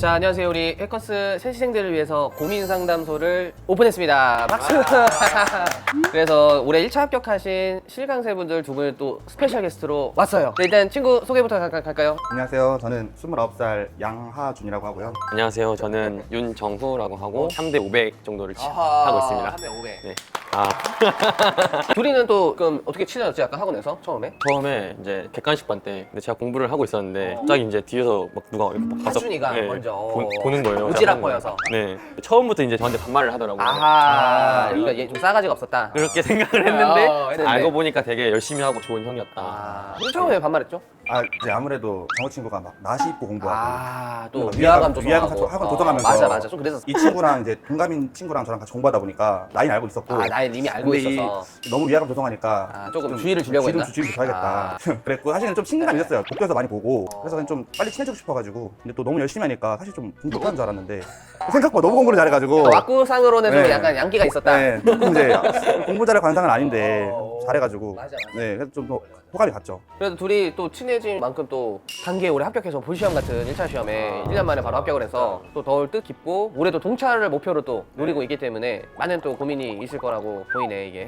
자, 안녕하세요. 우리 해커스 새시생들을 위해서 고민 상담소를 오픈했습니다. 박수! 그래서 올해 1차 합격하신 실강생분들 두 분을 또 스페셜 게스트로 왔어요. 네, 일단 친구 소개부터 갈까요? 안녕하세요. 저는 29살 양하준이라고 하고요. 안녕하세요. 저는 윤정후라고 하고 3대 500 정도를 치- 하고 있습니다. 3대 500. 네. 아, 둘이는 또 그럼 어떻게 친해졌지? 아까 학원에서 처음에? 처음에 이제 객관식반 때 근데 제가 공부를 하고 있었는데 갑자기 이제 뒤에서 막 누가 이렇게 막 가서 하준이가 먼저. 보, 는 거예요. 오지랖 보여서. 네. 처음부터 이제 저한테 반말을 하더라고요. 아하, 그러니까 얘 좀 싸가지가 없었다. 그렇게 생각을 했는데 어, 했는데. 알고 보니까 되게 열심히 하고 좋은 형이었다. 아, 처음에 왜 반말했죠? 아 이제 아무래도 정우 친구가 막 나시 입고 공부하고 아, 또 뭔가 위화감 좀 위화감 하고. 학원 어, 도전하면서 맞아, 맞아. 좀 그래서. 이 친구랑 이제 동갑인 친구랑 저랑 같이 공부하다 보니까 나이는 알고 있었고 아, 나이 이미 알고 근데 이- 있어서. 너무 위화감 조성하니까 아, 조금 주의를 주려고 했나? 주의를 줘야겠다. 그랬고 사실은 좀 친근감이 있었어요. 독도에서 많이 보고 그래서 그냥 좀 빨리 친해지고 싶어가지고 근데 또 너무 열심히 하니까 사실 좀 공부 못하는 줄 알았는데 생각보다 너무 공부를 잘해가지고 왁구상으로는 좀 네. 약간 양기가 있었다. 네, 조금 이제 공부 잘할 관상은 아닌데 어, 잘해가지고 맞아, 맞아. 네 그래서 좀더 호감이 갔죠. 그래도 둘이 또 친해진 만큼 또 단기에 올해 합격해서 볼시험 같은 1차 시험에 1년 만에 바로 합격을 해서 또 더울 뜻깊고 올해도 동차를 목표로 또 노리고 있기 때문에 많은 또 고민이 있을 거라고 보이네 이게.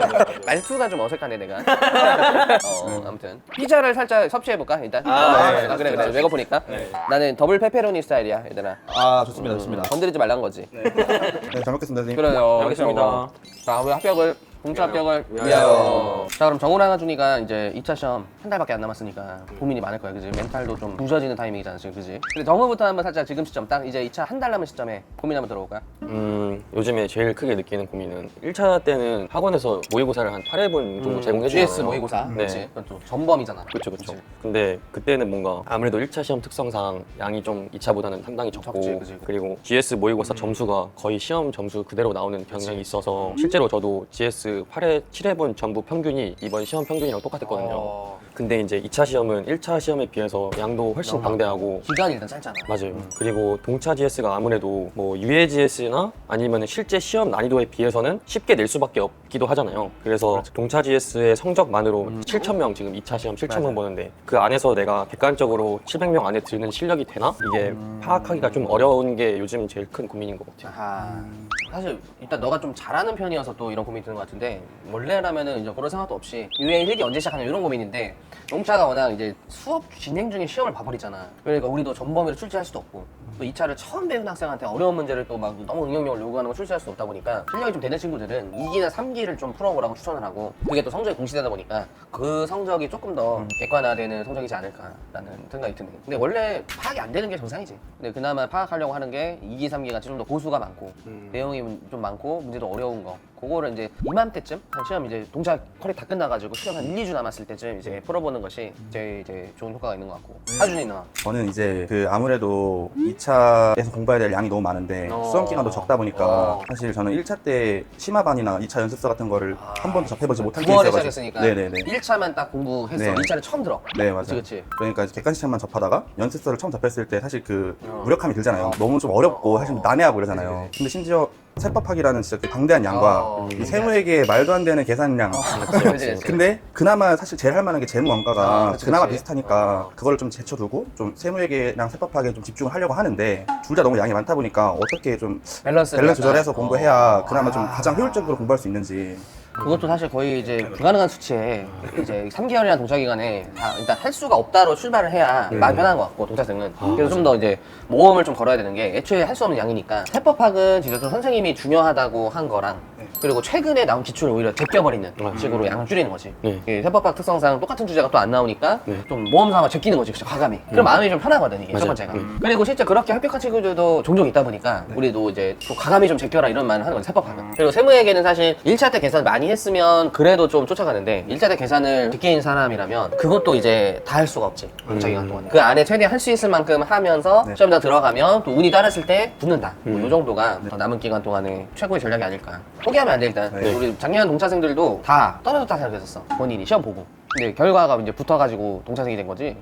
말투가 좀 어색하네 내가. 어, 아무튼. 피자를 살짝 섭취해볼까 일단? 아, 어, 네, 그래 그래. 외거 보니까. 나는 더블 페페로니 스타일이야 얘들아. 아 좋습니다, 좋습니다. 건드리지 말란 거지. 네, 잘 먹겠습니다, 선생님. 그래요. 잘 먹겠습니다. 자, 우리 합격을 공차 합격을 위하여. 자, 그럼 정우랑 하준이가 이제 2차 시험 한 달밖에 안 남았으니까 고민이 많을 거야, 그지? 멘탈도 좀 부서지는 타이밍이잖아, 지금, 그지? 근데 정우부터 한번 살짝 지금 시점 딱 이제 2차 한 달 남은 시점에 고민 한번 들어볼까? 음, 요즘에 제일 크게 느끼는 고민은 1차 때는 학원에서 모의고사를 한 8회분 정도 제공해 주잖아요. GS 모의고사, 네. 그렇지? 그건 또 전범이잖아. 그렇죠, 그렇죠. 그치? 근데 그때는 뭔가 아무래도 1차 시험 특성상 양이 좀 2차보다는 상당히 적고 적지, 그치. 그리고 GS 모의고사 점수가 거의 시험 점수 그대로 나오는 경향이 있어서 실제로 저도 GS 8회, 7회분 전부 평균이 이번 시험 평균이랑 똑같았거든요. 어, 근데 이제 2차 시험은 1차 시험에 비해서 양도 훨씬 방대하고 기간이 일단 짧잖아. 맞아요. 그리고 동차 GS가 아무래도 뭐 유예 GS나 아니면 실제 시험 난이도에 비해서는 쉽게 낼 수밖에 없기도 하잖아요. 그래서 동차 GS의 성적만으로 7천 명 지금 2차 시험 7천 명 보는데 그 안에서 내가 객관적으로 700명 안에 드는 실력이 되나 이게 파악하기가 좀 어려운 게 요즘 제일 큰 고민인 것 같아요. 아하. 사실 일단 너가 좀 잘하는 편이어서 또 이런 고민이 드는 것 같은데 원래라면은 이제 그런 생각도 없이 유행 일기 언제 시작하냐 이런 고민인데 농차가 워낙 이제 수업 진행 중에 시험을 봐버리잖아. 그러니까 우리도 전범위로 출제할 수도 없고 또 2차를 처음 배운 학생한테 어려운 문제를 또 막 너무 응용력을 요구하는 걸 출제할 수 없다 보니까 실력이 좀 되는 친구들은 2기나 3기를 좀 풀어보라고 추천을 하고 그게 또 성적이 공시되다 보니까 그 성적이 조금 더 객관화되는 성적이지 않을까라는 생각이 드네 근데 원래 파악이 안 되는 게 정상이지. 근데 그나마 파악하려고 하는 게 2기, 3기가 좀더 고수가 많고 내용이 좀 많고 문제도 어려운 거 그거를 이제 이맘때쯤 한 시험 이제 동작 컬이 다 끝나가지고 시험 한 1, 2주 남았을 때쯤 이제 풀어보는 것이 제일 이제 좋은 효과가 있는 것 같고. 하준이 나 저는 이제 그 아무래도 2차에서 공부해야 될 양이 너무 많은데 어. 수험 기간도 적다 보니까 어. 사실 저는 1차 때 심화반이나 2차 연습서 같은 거를 한 번도 접해보지 못한 게 9월에 있어가지고. 시작했으니까 네네네. 1차만 딱 공부했어 네. 2차는 처음 들어. 네 맞아요. 그치 그치. 그러니까 이제 객관식 시험만 접하다가 연습서를 처음 접했을 때 사실 그 어. 무력함이 들잖아요. 너무 좀 어렵고 사실 난해하고 이러잖아요. 근데 심지어 세법학이라는 진짜 그 방대한 양과 어. 이 세무에게 말도 안 되는 계산량 그치 그치 그치 근데 그나마 사실 제일 할 만한 게 재무 원가가 아, 그치, 그나마 그치. 비슷하니까 어. 그거를 좀 제쳐두고 좀 세무회계랑 세법학에 좀 집중을 하려고 하는데 둘 다 너무 양이 많다 보니까 어떻게 좀 밸런스 밸런스 조절해서 공부해야 그나마 좀 아. 가장 효율적으로 공부할 수 있는지 그것도 사실 거의 이제 불가능한 수치에 이제 3개월이나 동차 기간에 다 일단 할 수가 없다로 출발을 해야 마음이 편한 것 같고 동차생은. 그래서 좀 더 이제 모험을 좀 걸어야 되는 게 애초에 할 수 없는 양이니까. 세법학은 진짜 좀 선생님이 중요하다고 한 거랑 그리고 최근에 나온 기출을 오히려 제껴버리는 식으로 양을 줄이는 거지. 네. 이 세법학 특성상 똑같은 주제가 또 안 나오니까 네. 좀 모험 삼아 제끼는 거지 진짜 과감히. 그럼 마음이 좀 편하거든 이게. 첫. 번째가. 음. 그리고 실제 그렇게 합격한 친구들도 종종 있다 보니까 우리도 이제 또 과감히 좀 제껴라 이런 말을 하는 거지 세법학은. 그리고 세무에게는 사실 1차 때 계산 많이 했으면 그래도 좀 쫓아가는데 1차 때 계산을 제끼는 사람이라면 그것도 이제 다 할 수가 없지 동차 기간 동안 그 안에 최대한 할 수 있을 만큼 하면서 네. 시험 다 들어가면 또 운이 따랐을 때 붙는다. 뭐 음. 이 정도가 더 남은 기간 동안에 최고의 전략이 아닐까. 포기하 면 안 돼 일단. 네. 우리 작년 동차생들도 다 떨어졌다 생각했었어. 본인이 시험 보고 근데 결과가 이제 붙어가지고 동차생이 된 거지.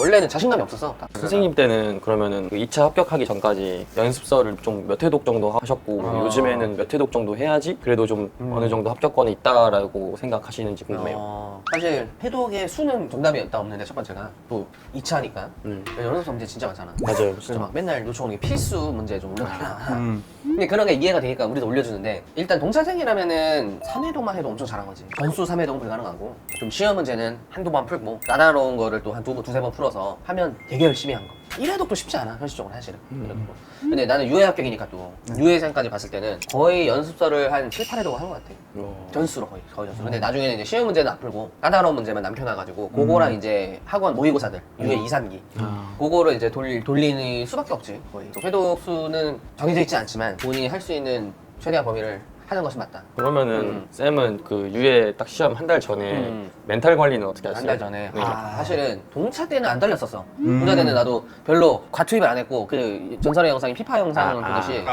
원래는 자신감이 없었어. 딱. 선생님 때는 그러면은 그 2차 합격하기 전까지 연습서를 좀 몇 회독 정도 하셨고 아. 요즘에는 몇 회독 정도 해야지 그래도 좀 음. 어느 정도 합격권에 있다라고 생각하시는지 궁금해요. 어, 사실 해독의 수는 정답이었다 없는데 첫 번째가 또 2차니까 음. 연습 문제 진짜 많잖아. 맞아요, 그래서 진짜. 막 맨날 요청하는 게 필수 문제 좀 올려달라. 음. 근데 그런 게 이해가 되니까 우리도 올려주는데 일단 동차생이라면은 3회독만 해도 엄청 잘한 거지. 전수 3회독은 불가능하고 좀 시험 문제 는 한두 번 풀고 까다로운 거를 또 한두 번, 두세 번 풀어서 하면 되게 열심히 한 거. 1회독도 쉽지 않아, 현실적으로 사실은. 음. 1회독도. 근데 나는 유해 합격이니까 또 유해생까지 봤을 때는 거의 연습서를 한 7, 8회독 한것 같아. 어. 전수로 거의 거의 전수. 근데 나중에는 이제 쉬운 문제는 안 풀고 까다로운 문제만 남겨놔가지고 그거랑 이제 학원 모의고사들 유해 2, 3기 아. 그거를 이제 돌, 돌리는 수밖에 없지 거의. 회독 수는 정해져 있지 않지만 본인이 할 수 있는 최대한 범위를 하는 것이 맞다. 그러면은 음. 쌤은 그 유예 딱 시험 한 달 전에 음. 멘탈 관리는 어떻게 하세요? 한 달 전에 네. 아, 사실은 동차 때는 안 떨렸었어. 음. 동차 때는 나도 별로 과투입을 안 했고 그 전설의 영상인 피파 영상을 아, 보듯이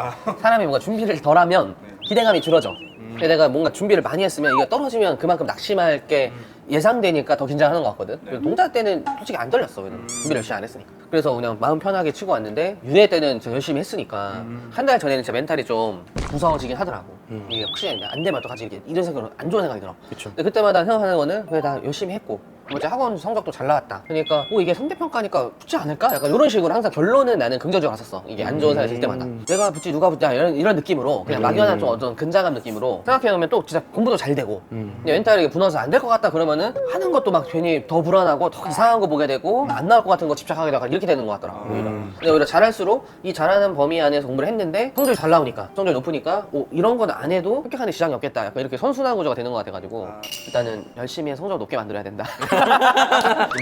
사람이 뭔가 준비를 덜하면 기대감이 줄어져. 근데 내가 뭔가 준비를 많이 했으면 이게 떨어지면 그만큼 낙심할 게 예상되니까 더 긴장하는 것 같거든. 그래서 동작 때는 솔직히 안 떨렸어. 왜냐면 준비를 열심히 안 했으니까. 그래서 그냥 마음 편하게 치고 왔는데 유예 때는 진짜 열심히 했으니까 한 달 전에는 진짜 멘탈이 좀 무서워지긴 하더라고. 음. 이게 혹시 안 되면 또 같이 이렇게 이런 생각으로 안 좋은 생각이 들어. 그쵸. 근데 그때마다 생각하는 거는 그래 나 열심히 했고 뭐지 학원 성적도 잘 나왔다. 그러니까 뭐 이게 상대평가니까 붙지 않을까? 약간 이런 식으로 항상 결론은 나는 긍정적으로 갔었어. 이게 안 좋은 들 때마다 음. 내가 붙지 누가 붙냐 이런 이런 느낌으로 그냥 음. 막연한 좀 어떤 근자감 느낌으로 생각해보면 또 진짜 공부도 잘 되고 음. 근데 멘탈이 무너서 안 될 것 같다 그러면은 하는 것도 막 괜히 더 불안하고 더 이상한 거 보게 되고 안 나올 것 같은 거 집착하게 되고 이렇게 되는 것 같더라. 오히려. 근데 오히려 잘할수록 이 잘하는 범위 안에서 공부를 했는데 성적이 잘 나오니까 성적이 높으니까 오, 이런 건 안 해도 합격하는 지장이 없겠다. 약간 이렇게 선순환 구조가 되는 것 같아가지고 일단은 열심히 해서 성적 높게 만들어야 된다.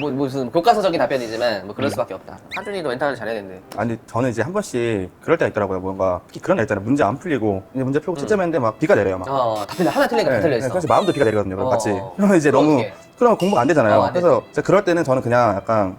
뭐, 무슨 교과서적인 답변이지만 뭐 그럴 수밖에 없다. 하준이도 멘탈을 잘해야 되는데. 아니 저는 이제 한 번씩 그럴 때가 있더라고요. 뭔가 특히 그런 날 있잖아요. 문제 안 풀리고 이제 문제 풀고 채점 했는데 막 비가 내려요. 막. 어, 다 틀려 하나 틀리니까 다 틀려 있어. 그래서 마음도 비가 내리거든요. 그럼 어. 같이. 그러면 이제 너무 어떡해. 그러면 공부가 안 되잖아요. 어, 안 그래서 제가 그럴 때는 저는 그냥 약간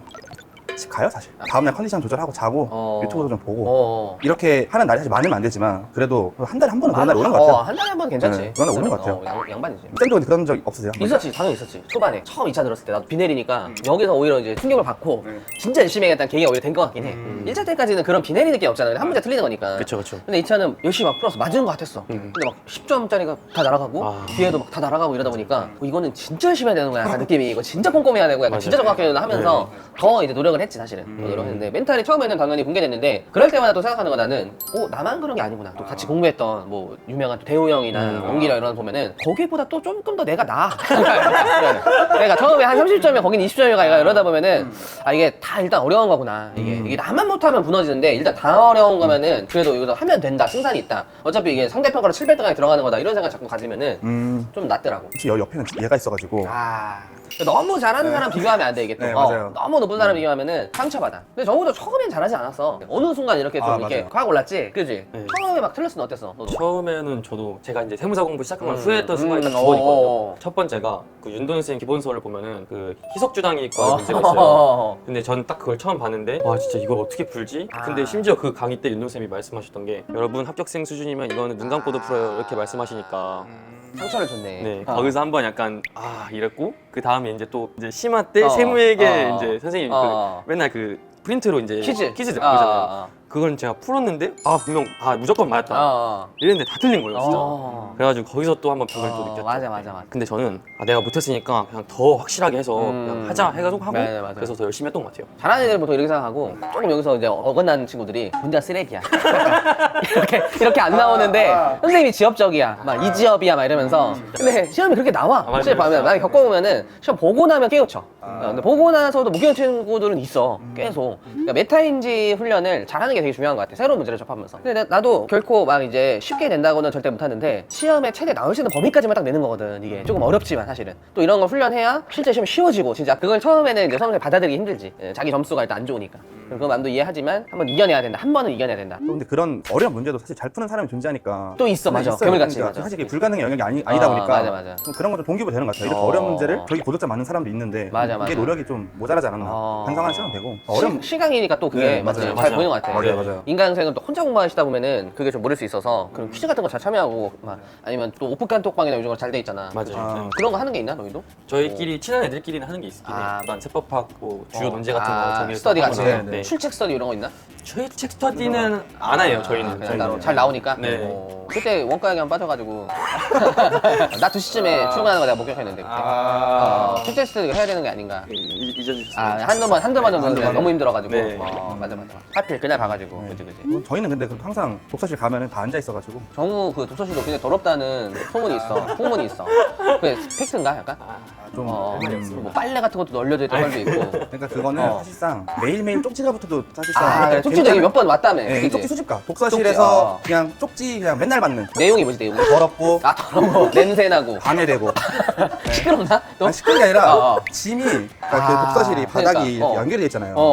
집 가요 사실. 다음날 컨디션 조절하고 자고 어. 유튜브도 좀 보고 어. 이렇게 하는 날이 사실 많으면 안 되지만 그래도 한 달에 한 번은 그런 날이 오는 것 같아요. 어, 한 달에 한 번 괜찮지. 네, 그건 오는 것 같아요. 어, 양, 양반이지. 쌤도 그런 적 없으세요? 있었지, 당연히 있었지. 초반에 처음 2차 들었을 때 나도 비 내리니까 여기서 오히려 이제 충격을 받고 진짜 열심히 해야겠다는 계기가 오히려 된 것 같긴 해. 1차 때까지는 그런 비 내리는 느낌 없잖아. 한 문제 틀리는 거니까. 그쵸 그쵸. 근데 2차는 열심히 막 풀어서 맞은 것 같았어. 음. 근데 막 10점짜리가 다 날아가고 아. 뒤에도 막 다 날아가고 이러다 보니까 어, 이거는 진짜 열심히 해야 되는 거야. 약간 느낌이 이거 진짜 꼼꼼히 해야 되고 약간. 진짜 정확해야 되나 하면서 더 이제 노력을 했지 사실은. 더 노력했는데 멘탈이 처음에는 당연히 붕괴됐는데 그럴 때마다 또 생각하는 거 나는 어 나만 그런 게 아니구나. 또 같이 공부했던 뭐 유명한 또 대호 형이나 음. 원기랑 이런 거 보면은 거기보다 또 조금 더 내가 나아. 내가 처음에 한 30점이면 거긴 20점이 가 이러다 보면은 아 이게 다 일단 어려운 거구나. 이게 이게 나만 못하면 무너지는데 일단 다 어려운 거면은 그래도 이거 하면 된다. 승산이 있다. 어차피 이게 상대평가로 700등까지 들어가는 거다. 이런 생각 자꾸 가지면은 음, 좀 낫더라고. 혹시 여 옆에는 얘가 있어가지고 아 너무 잘하는 사람 비교하면 안 돼 이게 또 네, 어, 맞아요. 너무 높은 사람 비교하면은 상처받아 근데 적어도 처음엔 잘하지 않았어 어느 순간 이렇게 좀 아, 이렇게 맞아요. 확 올랐지 그지 네. 처음에 막 틀렸으면 어땠어 너도 처음에는 저도 제가 이제 세무사 공부 시작한 걸 음, 후회했던 순간이 딱 음, 두번 있거든요. 어. 첫 번째가 그 윤돈 선생님 기본서를 보면은 그 희석주당이과 어. 문제가 있어요. 근데 전 딱 그걸 처음 봤는데 와 진짜 이걸 어떻게 풀지? 아. 근데 심지어 그 강의 때 윤돈 쌤이 말씀하셨던 게 여러분 합격생 수준이면 이거는 눈 감고도 풀어요 이렇게 말씀하시니까 상처를 줬네 네 어. 거기서 한 번 약간 아 이랬고 그 다음 에 이제 또 이제 심화 때 어. 세무에게 어. 이제 선생님 어. 그 맨날 그 프린트로 이제 퀴즈 퀴즈 아, 보잖아요. 아, 그걸 제가 풀었는데 아 분명 아 무조건 맞았다 아. 이랬는데 다 틀린 거예요 진짜. 어. 그래가지고 거기서 또 한번 벽을 또 어, 느꼈죠. 맞아 맞아 맞아 근데 저는 아, 내가 못했으니까 그냥 더 확실하게 해서 음. 그냥 하자 해가지고 하고 맞아요, 맞아요. 그래서 더 열심히 했던 것 같아요. 잘하는 애들 보통 이렇게 생각하고 조금 여기서 이제 어긋나는 친구들이 문제가 쓰레기야 이렇게 이렇게 안 나오는데 선생님이 지엽적이야 막 이 지엽이야 막 이러면서 근데 시험이 그렇게 나와 맞아요. 실제 보면 나 겪어보면은 시험 보고 나면 깨우쳐 어, 근데 보고 나서도 못 깨우친 친구들은 있어 계속 그러니까 메타인지 훈련을 잘하는 게 되게 중요한 것 같아 새로운 문제를 접하면서 근데 나- 나도 결코 막 이제 쉽게 된다고는 절대 못하는데 시험에 최대 나올 수 있는 범위까지만 딱 내는 거거든 이게 조금 어렵지만 사실은 또 이런 걸 훈련해야 실제 시험 쉬워지고 진짜 그걸 처음에는 이제 선생님 받아들이기 힘들지 예, 자기 점수가 일단 안 좋으니까 그 마음도 이해하지만 한번 이겨내야 된다 한 번은 이겨내야 된다 근데 그런 어려운 문제도 사실 잘 푸는 사람이 존재하니까 또 있어 맞아 있어요. 괴물같이 그러니까 맞아 사실 이게 불가능의 영역이 아니, 아니다 어, 보니까 맞아, 맞아. 좀 그런 건좀 동기부 되는 것 같아요. 이렇게 어. 어... 려운 문제를 저기 고득점 맞는 사람도 있는데 맞아, 이게 맞아. 노력이 좀 모자라지 않았나 어. 반성하는 시간 되고 어려운 시, 시강이니까 또 그게 네, 맞아요. 맞아요. 잘 맞아요. 보이는 것 같아요. 어, 맞아요, 맞아요. 인간 생은 또 혼자 공부하시다 보면은 그게 좀 모를 수 있어서 그럼 퀴즈 같은 거 잘 참여하고 막 아니면 또 오픈칸 톡방이나 요즘 잘돼 있잖아. 맞아요. 아. 네. 그런 거 하는 게 있나 너희도? 저희끼리 친한 애들끼리는 하는 게 있긴 해요. 아. 일단 세법학 뭐 주요 어. 논제 같은 거 아, 정리해서 스터디 하거나. 같이. 네, 네. 출첵 스터디 이런 거 있나? 저희 책 스터디는 안 해요. 저희는. 아, 그냥 저희는. 따로 잘 나오니까. 네. 어. 그때 원가 얘기만 빠져가지고 나2 시쯤에 출근하는 거 내가 목격했는데 그때. 아. 어, 출첵 스터디 해야 되는 게 아닌가. 이- 잊어주셨어요. 아 한두 번 한두 번 정도. 너무 힘들어가지고. 네. 어, 맞아 맞아. 하필 그날 가 가지고. 그지 그지. 뭐 저희는 근데 항상 독서실 가면은 다 앉아 있어가지고 정우 그 독서실도 굉장히 더럽다는 소문이 있어. 소문이 있어. 그게 팩트인가 약간? 좀 어, 음, 뭐 빨래 같은 것도 널려져 있던 걸도 있고. 그러니까 그거는 어. 사실상 매일매일 쪽지가 붙어도 사실상 아, 쪽지도 괜찮은- 얘기 몇번 왔다며. 네, 그지? 쪽지 수집가 독서실에서 쪽지, 어. 그냥 쪽지 그냥 맨날 받는 내용이 뭐지 내용이? 더럽고 아 더러워. 냄새 나고. 방해되고 시끄럽나? 너? 아니 시끄러운 게 아니라 어, 어. 짐이 그러니까 아, 그 독서실이 바닥이 그러니까, 이렇게 어. 연결돼 있잖아요 어, 어.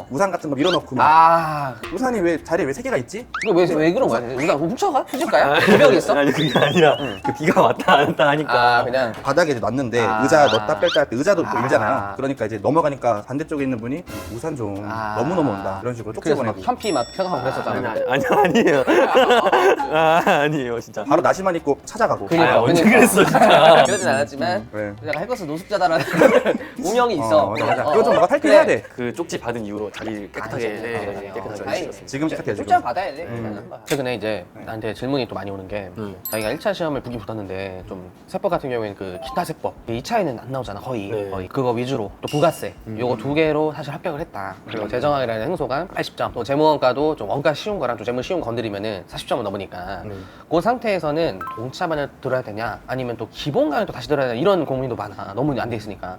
어. 우산 같은 거 밀어넣고 막 아, 우산이 왜 자리에 왜 세 개가 있지? 이거 왜, 왜 그런 거야? 우리가 훔쳐가? 훔칠까요? 기병이 있어? 아니 그게 아니라 그 비가 왔다 안 왔다 하니까 아, 그냥. 바닥에 이제 놨는데 아. 의자 넣었다 뺄다 할 때 의자도 또 아. 밀잖아요 그러니까 이제 넘어가니까 반대쪽에 있는 분이 우산 좀 아. 너무 넘어온다 이런 식으로 쪽지 그래서 막 보내고 현피 막 생각하고 그랬었잖아. 아니 아니 아니에요. 아, 아니에요 진짜. 바로 나시만 입고 찾아가고 그니까. 아, 언제 그러니까. 그랬어 진짜. 그러진 않았지만, 네. 내가 해커스 노숙자다라는 우명이 있어. 어, 맞아, 맞아. 어, 이거 좀 어. 너가 탈피해야 그래. 돼그 쪽지 받은 이후로 자리를 깨끗하게 아, 네. 어, 그치. 깨끗하게 어, 지켰어 요. 다행이네. 지금 시작해 지금 출장 받아야 돼. 음. 최근에 이제 나한테 질문이 또 많이 오는 게 음. 자기가 1차 시험을 보긴 붙었는데 좀 세법 같은 경우에는 그 기타 세법 2차에는 안 나오잖아 거의. 네. 거의 그거 위주로. 또 부가세. 요거 두 개로 사실 합격을 했다. 그리고 재정학이라는 행소가 80점. 또 재무원가도 좀 원가 쉬운 거랑 좀 재무 쉬운 거 건드리면은 40점을 넘으니까. 음. 그 상태에서는 동차반을 들어야 되냐? 아니면 또 기본 강의 또 다시 들어야 되냐? 이런 고민도 많아. 너무 안 돼 있으니까.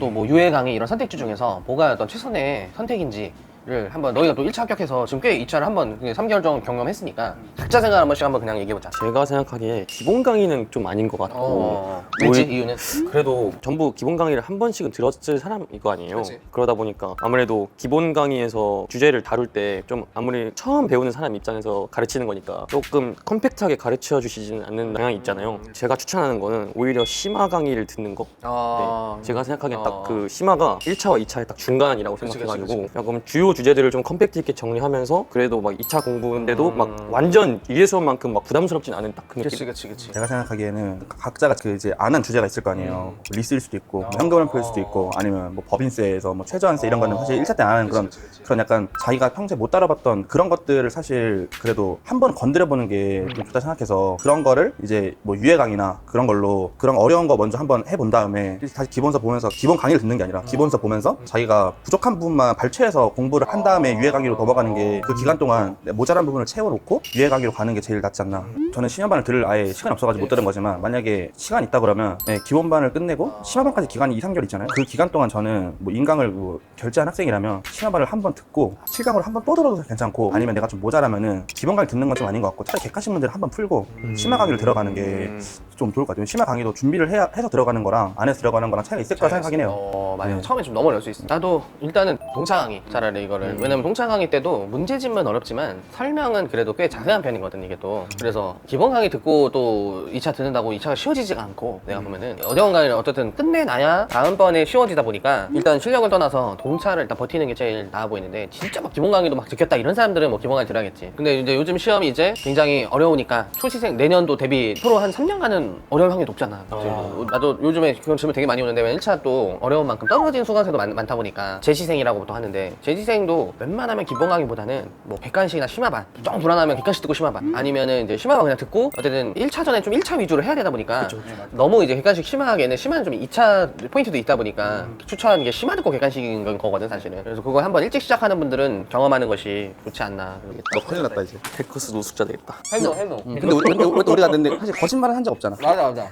또 뭐 유해 강의 이런 선택지 중에서 뭐가 어떤 최선의 선택인지 를 한번 너희가 또 1차 합격해서 지금 꽤 2차를 한번 3개월 정도 경험했으니까 각자 생각 한 번씩 한번 그냥 얘기해보자 제가 생각하기에 기본 강의는 좀 아닌 것 같고 어, 왜지 뭘- 이유는? 그래도 전부 기본 강의를 한 번씩은 들었을 사람일 거 아니에요. 그치. 그러다 보니까 아무래도 기본 강의에서 주제를 다룰 때 좀 아무리 처음 배우는 사람 입장에서 가르치는 거니까 조금 컴팩트하게 가르쳐 주시지는 않는 경향이 있잖아요. 제가 추천하는 거는 오히려 심화 강의를 듣는 거. 어... 네. 제가 생각하기엔 어. 딱 그 심화가 1차와 2차의 딱 중간이라고 그치, 생각해가지고 그치, 약간 주요 주제들을 좀 컴팩트 있게 정리하면서 그래도 막 2차 공부인데도 음. 막 완전 위에 수업만큼 막 부담스럽진 않은 딱 그 느낌. 그치 그치 그치 제가 생각하기에는 각자가 그 이제 아는 주제가 있을 거 아니에요. 음. 리스일 수도 있고, 어. 뭐 현금을 풀 수도 있고, 아니면 뭐 법인세에서 뭐 최저한세 이런 거는 사실 1차 때 안 하는 그런 그런 약간 자기가 평소에 못 다뤄봤던 그런 것들을 사실 그래도 한 번 건드려 보는 게 좀 좋다 생각해서 그런 거를 이제 뭐 유해 강의나 그런 걸로 그런 어려운 거 먼저 한번 해본 다음에 다시 기본서 보면서 기본 강의를 듣는 게 아니라 기본서 보면서 자기가 부족한 부분만 발췌해서 공부 를 한 다음에 유해 강의로 넘어가는 게 그 기간 동안 모자란 부분을 채워놓고 유해 강의로 가는 게 제일 낫지 않나. 저는 심야반을 들을 아예 시간이 없어가지고 못 들은 거지만 만약에 시간 있다 그러면 네, 기본반을 끝내고 심야반까지 기간이 2, 3개월 있잖아요. 그 기간 동안 저는 뭐 인강을 뭐 결제한 학생이라면 심야반을 한 번 듣고 7강으로 한번 또 들어도 괜찮고 아니면 내가 좀 모자라면은 기본 강의 듣는 건 좀 아닌 것 같고 차라리 객관식 문제를 한 번 풀고 심야 강의를 들어가는 게 좀 좋을 것 같아요. 심야 강의도 준비를 해야, 해서 들어가는 거랑 안 해서 들어가는 거랑 차이가 있을 거라 생각하긴 해요. 어, 맞아요. 네. 처음에 좀 어려울 수 있어. 나도 일단은 동차 강의 차라리 이거를. 왜냐면 동차 강의 때도 문제집은 어렵지만 설명은 그래도 꽤 자세한 편이거든, 이게 또. 그래서 기본 강의 듣고 또 2차 듣는다고 2차가 쉬워지지가 않고 내가 보면은 어려운 강의를 어쨌든 끝내놔야 다음번에 쉬워지다 보니까 일단 실력을 떠나서 동차를 일단 버티는 게 제일 나아 보이는데 진짜 막 기본 강의도 막 듣겠다 이런 사람들은 뭐 기본 강의 들어야겠지. 근데 이제 요즘 시험이 이제 굉장히 어려우니까 초시생 내년도 대비 프로 한 3년간은 어려울 확률이 높잖아. 지금 나도 요즘에 그런 질문 되게 많이 오는데 1차 또 어려운 만큼 떨어지는 수강생도 많, 많다 보니까 재시생이라고 또 하는데 재시생도 웬만하면 기본 강의보다는 뭐 객관식이나 심화반 좀 불안하면 객관식 듣고 심화반 아니면은 이제 심화반 그냥 듣고 어쨌든 1차 전에 좀 1차 위주로 해야 되다 보니까 너무 이제 객관식 심화하기에는 심화는 좀 2차 포인트도 있다 보니까 추천하는 게 심화 듣고 객관식인 건 거거든 사실은 그래서 그거 한번 일찍 시작하는 분들은 경험하는 것이 좋지 않나 너 큰일 났다 이제. 테크스 노숙자 되겠다. 해노 해노 근데 우리, 근데 우리- 우리가 근데 사실 거짓말은 한 적 없잖아. 맞아 맞아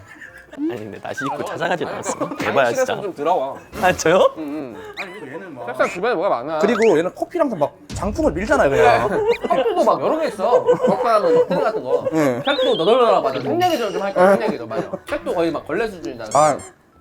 아니 근데 나시 입고 찾아가진 않았어. 대봐야 진짜. 좀 들어와 아 저요? 응, 아니 그리고 얘는 막 책상 주변에 뭐가 많아 그리고 얘는 커피랑 막 장풍을 밀잖아요 그냥. 팩도 막 여러 개 있어. 먹방하는 팩 같은 거. 응. 팩도 너덜너덜하고 맞아. 팩 얘기 좀 할까? 팩 얘기 좀 맞아. 팩도 거의 막 걸레 수준이잖아. 아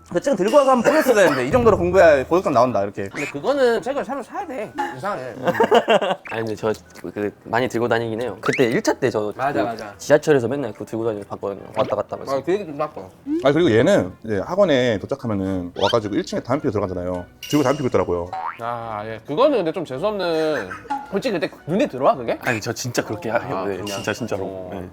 근데 책 들고 와서 한번 보냈어야 되는데 이 정도로 공부해야 고득점 나온다 이렇게 근데 그거는 책을 사면 사야 돼. 이상해. 아니 근데 저 그 많이 들고 다니긴 해요. 그때 1차 때 저 맞아, 맞아. 지하철에서 맨날 그거 들고 다니면서 봤거든요. 왔다 갔다 하면서. 아, 그 얘기 좀 나빠. 아 그리고 얘는 이제 학원에 도착하면은 와가지고 1층에 담배 피고 들어가잖아요. 들고 담배 피고 있더라고요. 아, 예. 그거는 근데 좀 재수없는. 솔직히 그때 눈에 들어와, 그게? 아니 저 진짜 그렇게 해요. 아, 네, 그냥. 진짜 진짜로. 어. 네.